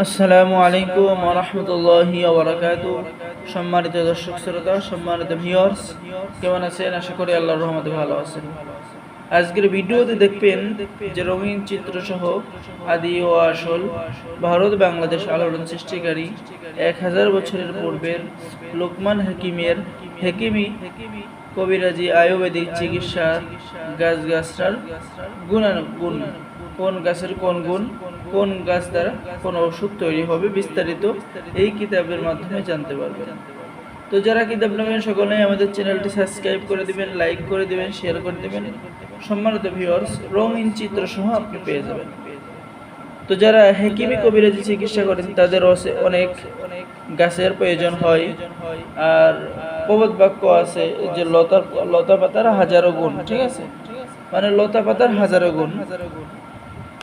আসসালামু আলাইকুম রহমতুল্লাহি ওবরাকাতু সম্মানিত দর্শক শ্রোতা, সম্মানিত ভিউয়ার্স কেমন আছেন? আশা করি আল্লাহর রহমতে ভালো আছেন। আজকের ভিডিওতে দেখবেন যে রঙিন চিত্র সহ আদি ও আসল ভারত বাংলাদেশ আলোড়ন সৃষ্টিকারী এক হাজার বছরের পূর্বের লোকমান হাকিমের হেকিমি কবিরাজি আয়ুর্বেদিক চিকিৎসা গাছ গাছটার গুণাগুণ কোন গাছের কোন গুণ? কোন গাছ দ্বারা কোন ওষুধ তৈরি হবে বিস্তারিত এই কিতাবের মাধ্যমে জানতে পারবেন তো যারা কিতাব নেবেন সকলেই আমাদের চ্যানেলটি সাবস্ক্রাইব করে দিবেন, লাইক করে দিবেন শেয়ার করে দিবেন। সম্মানিত ভিউয়ার্স রঙিন চিত্র সহ আপনি পেয়ে যাবেন। তো যারা হেকিমি কবিরাজি চিকিৎসা করেন, তাদের অসে- অনেক গাছের প্রয়োজন হয়। আর প্রবাদ বাক্য আছে যে লতা লতা পাতার হাজারো গুণ, ঠিক আছে? মানে লতা পাতার হাজারো গুণ।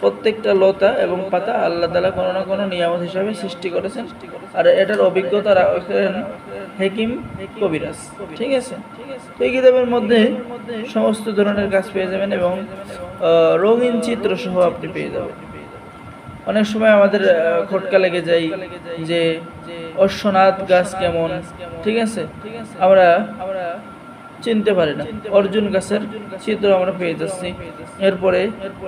প্রত্যেকটা লতা এবং পাতা আল্লাহ তালা কোনো না কোনো নিয়ামত হিসাবে সৃষ্টি করেছেন। আর এটার অভিজ্ঞতা রাখেন হেকিম কবিরাজ। ঠিক আছে? এই কিতাবের মধ্যে সমস্ত ধরনের গাছ পেয়ে যাবেন এবং রঙিন চিত্র সহ আপনি পেয়ে যাবেন। অনেক সময় আমাদের খটকা লেগে যায় যে অশ্বনাথ গাছ কেমন? ঠিক আছে? আমরা চিনতে পারি না। অর্জুন গাছের চিত্র আমরা পেয়ে যাচ্ছি। এরপরে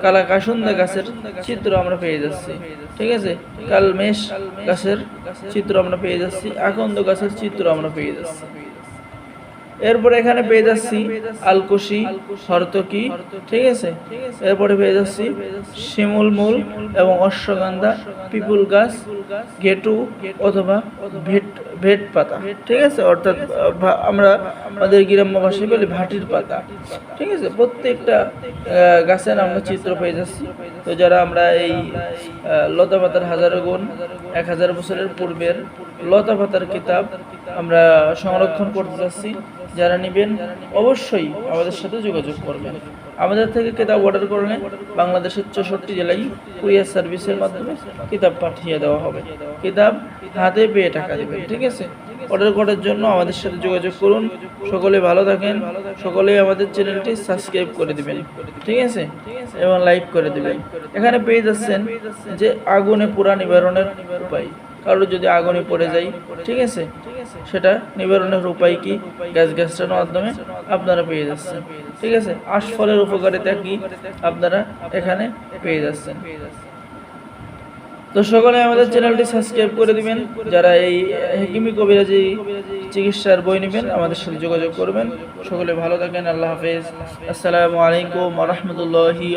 কালা কাসুন্দা গাছের চিত্র আমরা পেয়ে যাচ্ছি। ঠিক আছে? কালমেশ গাছের চিত্র আমরা পেয়ে যাচ্ছি। আকন্দ গাছের চিত্র আমরা পেয়ে যাচ্ছি। এরপরে এখানে পেয়ে যাচ্ছি আলকুশি, হরতকি, ঠিক আছে? এরপরে পেয়ে যাচ্ছি শিমুল মূল এবং অশ্বগন্ধা, পিপুল গাছ গেটু অথবা ভেট ভেট পাতা, ঠিক আছে? অর্থাৎ আমরা আমাদের গ্রাম্য ভাষায় বলি ভাটির পাতা, ঠিক আছে? প্রত্যেকটা গাছের আমরা চিত্র পেয়ে যাচ্ছি। তো যারা আমরা এই লতা পাতার হাজারো গুণ, এক হাজার বছরের পূর্বের লতা পাতার কিতাব আমরা সংরক্ষণ করতে যাচ্ছি। যারা নেবেন, অবশ্যই আমাদের সাথে যোগাযোগ করবেন। আমাদের থেকে কিতাব অর্ডার করলে বাংলাদেশের চৌষট্টি জেলায় কুরিয়ার সার্ভিসের মাধ্যমে কিতাব পাঠিয়ে দেওয়া হবে। কিতাব হাতে পেয়ে টাকা দেবেন, ঠিক আছে? অর্ডার করার জন্য আমাদের সাথে যোগাযোগ করুন। সকলে ভালো থাকেন। সকলেই আমাদের চ্যানেলটি সাবস্ক্রাইব করে দেবেন, ঠিক আছে? এবং লাইক করে দেবেন। এখানে পেয়ে যাচ্ছেন যে আগুনে পুরা নিবারণের উপায়। কারও যদি আগুনে পড়ে যায়, ঠিক আছে? সেটা নিবারণের উপায় কি? গ্যাস গ্যাসটার মাধ্যমে আপনারা পেয়ে যাচ্ছেন, ঠিক আছে? আশফলের উপকারিতা কি? আপনারা এখানে পেয়ে যাচ্ছেন। তো সকলে আমাদের চ্যানেলটি সাবস্ক্রাইব করে দিবেন। যারা এই হেকিমি কবিরাজি চিকিৎসার বই নেবেন, আমাদের সাথে যোগাযোগ করবেন। সকলে ভালো থাকেন, আল্লাহ হাফেজ। আসসালামু আলাইকুম রহমতুল্লাহি